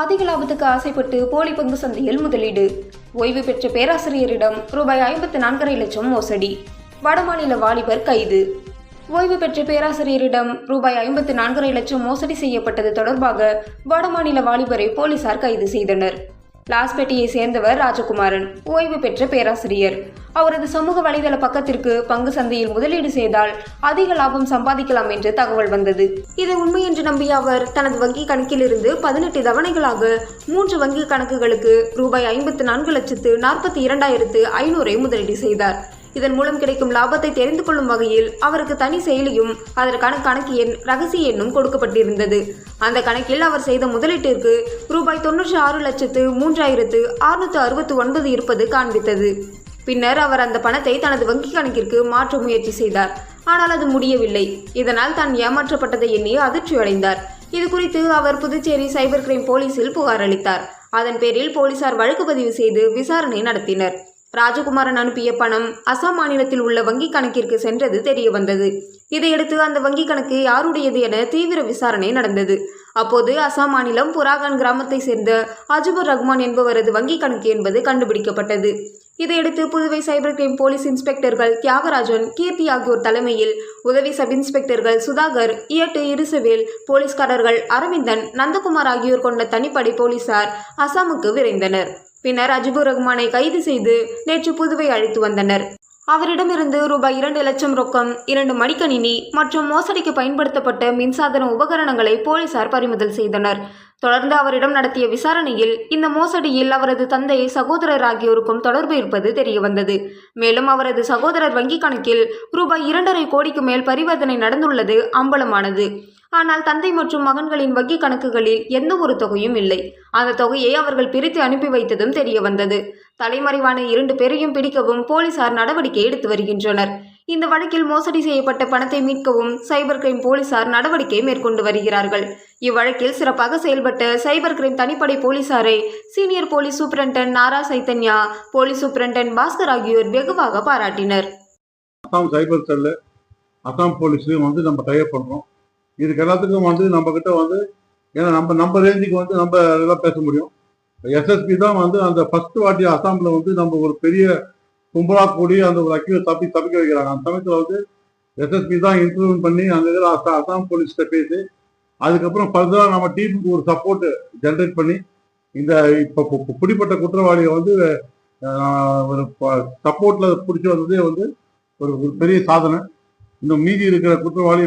அதிக லாபத்துக்கு ஆசைப்பட்டு போலி பங்கு சந்தையில் முதலீடு. ஓய்வு பெற்ற பேராசிரியரிடம் ரூபாய் ஐம்பத்து நான்கரை லட்சம் மோசடி. வடமாநில வாலிபர் கைது. ஓய்வு பெற்ற பேராசிரியரிடம் ரூபாய் ஐம்பத்து நான்கரை லட்சம் மோசடி செய்யப்பட்டது தொடர்பாக வடமாநில வாலிபரை போலீசார் கைது செய்தனர். லாஸ்பேட்டையை சேர்ந்தவர் ராஜகுமாரன். ஓய்வு பெற்ற பேராசிரியர். அவரது சமூக வலைதள பக்கத்திற்கு பங்கு சந்தையில் முதலீடு செய்தால் அதிக லாபம் சம்பாதிக்கலாம் என்று தகவல் வந்தது. இது உண்மை என்று நம்பிய அவர் தனது வங்கி கணக்கிலிருந்து பதினெட்டு தவணைகளாக மூன்று வங்கி கணக்குகளுக்கு ரூபாய் ஐம்பத்து நான்கு லட்சத்து நாற்பத்தி இரண்டாயிரத்து ஐநூறை முதலீடு செய்தார். இதன் மூலம் கிடைக்கும் லாபத்தை தெரிந்து கொள்ளும் வகையில் அவருக்கு தனி செயலியும் அதற்கான கணக்கு எண் ரகசிய எண்ணும் கொடுக்கப்பட்டிருந்தது. அந்த கணக்கில் அவர் செய்த முதலீட்டிற்கு ரூபாய் தொன்னூற்றி ஆறு லட்சத்து மூன்றாயிரத்து அறுநூற்று அறுபத்து ஒன்பது இருப்பது காண்பித்தது. பின்னர் அவர் அந்த பணத்தை தனது வங்கி கணக்கிற்கு மாற்ற முயற்சி செய்தார். ஆனால் அது முடியவில்லை. இதனால் தான் ஏமாற்றப்பட்டதை எண்ணி அதிர்ச்சியடைந்தார் இது குறித்து அவர் புதுச்சேரி சைபர் கிரைம் போலீசில் புகார் அளித்தார். அதன் பேரில் போலீசார் வழக்கு பதிவு செய்து விசாரணை நடத்தினர். ராஜகுமாரன் அனுப்பிய பணம் அசாம் மாநிலத்தில் உள்ள வங்கி கணக்கிற்கு சென்றது தெரிய வந்தது இதையடுத்து அந்த வங்கி கணக்கு யாருடையது என தீவிர விசாரணை நடந்தது. அப்போது அசாம் மாநிலம் புராகான் கிராமத்தை சேர்ந்த அஜுபர் ரஹ்மான் என்பவரது வங்கி கணக்கு என்பது கண்டுபிடிக்கப்பட்டது. இதையடுத்து புதுவை சைபர் கிரைம் போலீஸ் இன்ஸ்பெக்டர்கள் தியாகராஜன் கீர்த்தி ஆகியோர் தலைமையில் உதவி சப் இன்ஸ்பெக்டர்கள் சுதாகர் இயட்டு இருசவேல் போலீஸ்காரர்கள் அரவிந்தன் நந்தகுமார் ஆகியோர் கொண்ட தனிப்படை போலீசார் அசாமுக்கு விரைந்தனர். பின்னர் அஜிபுர் ரஹ்மானை கைது செய்து நேற்று புதுவை அழைத்து வந்தனர். அவரிடமிருந்து ரூபாய் இரண்டு லட்சம் ரொக்கம் இரண்டு மடிக்கணினி மற்றும் மோசடிக்கு பயன்படுத்தப்பட்ட மின்சாதன உபகரணங்களை போலீசார் பறிமுதல் செய்தனர். தொடர்ந்து அவரிடம் நடத்திய விசாரணையில் இந்த மோசடியில் அவரது தந்தை சகோதரர் ஆகியோருக்கும் தொடர்பு இருப்பது தெரியவந்தது. மேலும் அவரது சகோதரர் வங்கிக் கணக்கில் ரூபாய் இரண்டரை கோடிக்கு மேல் பரிவர்த்தனை நடந்துள்ளது அம்பலமானது. ஆனால் தந்தை மற்றும் மகன்களின் வங்கி கணக்குகளில் எந்த ஒரு தொகையும் இல்லை. அந்த தொகையை அவர்கள் பிரித்து அனுப்பி வைத்ததும் தெரிய வந்தது. தலைமறைவான இரண்டு பேரையும் பிடிக்கவும் போலீசார் நடவடிக்கை எடுத்து வருகின்றனர். இந்த வழக்கில் மோசடி செய்யப்பட்ட பணத்தை மீட்கவும் சைபர் கிரைம் போலீசார் நடவடிக்கை மேற்கொண்டு வருகிறார்கள். இவ்வழக்கில் சிறப்பாக செயல்பட்ட சைபர் கிரைம் தனிப்படை போலீசாரை senior police superintendent Nara Chaitanya police superintendent Bhaskar ஆகியோர் வெகுவாக பாராட்டினர். அசாம் சைபர் செல்லு அசாம் போலீஸையும் வந்து நம்ம டைப் பண்ணுறோம் இதுக்கு எல்லாத்துக்கும் வந்து நம்ம கிட்ட வந்து ஏன்னா நம்ம நம்ம ரேஞ்சுக்கு வந்து நம்ம இதெல்லாம் பேச முடியும். எஸ்எஸ்பி தான் வந்து அந்த ஃபர்ஸ்ட் வாட்டி அசாமில் வந்து நம்ம ஒரு பெரிய கும்பலா கூடி அந்த ஒரு அக்கீவை தப்பி தப்பிக்க வைக்கிறாங்க. அந்த சமயத்தில் வந்து எஸ்எஸ்பி தான் இம்ப்ரூவ்மெண்ட் பண்ணி அந்த இதில் அசாம் போலீஸ்கிட்ட பேசி அதுக்கப்புறம் ஃபர்தராக நம்ம டீமுக்கு ஒரு சப்போர்ட்டு ஜென்ரேட் பண்ணி இந்த இப்போ பிடிப்பட்ட குற்றவாளியை வந்து ஒரு சப்போர்ட்டில் பிடிச்சி வந்ததே வந்து ஒரு ஒரு பெரிய சாதனை. இன்னும் மீதி இருக்கிற குற்றவாளியும்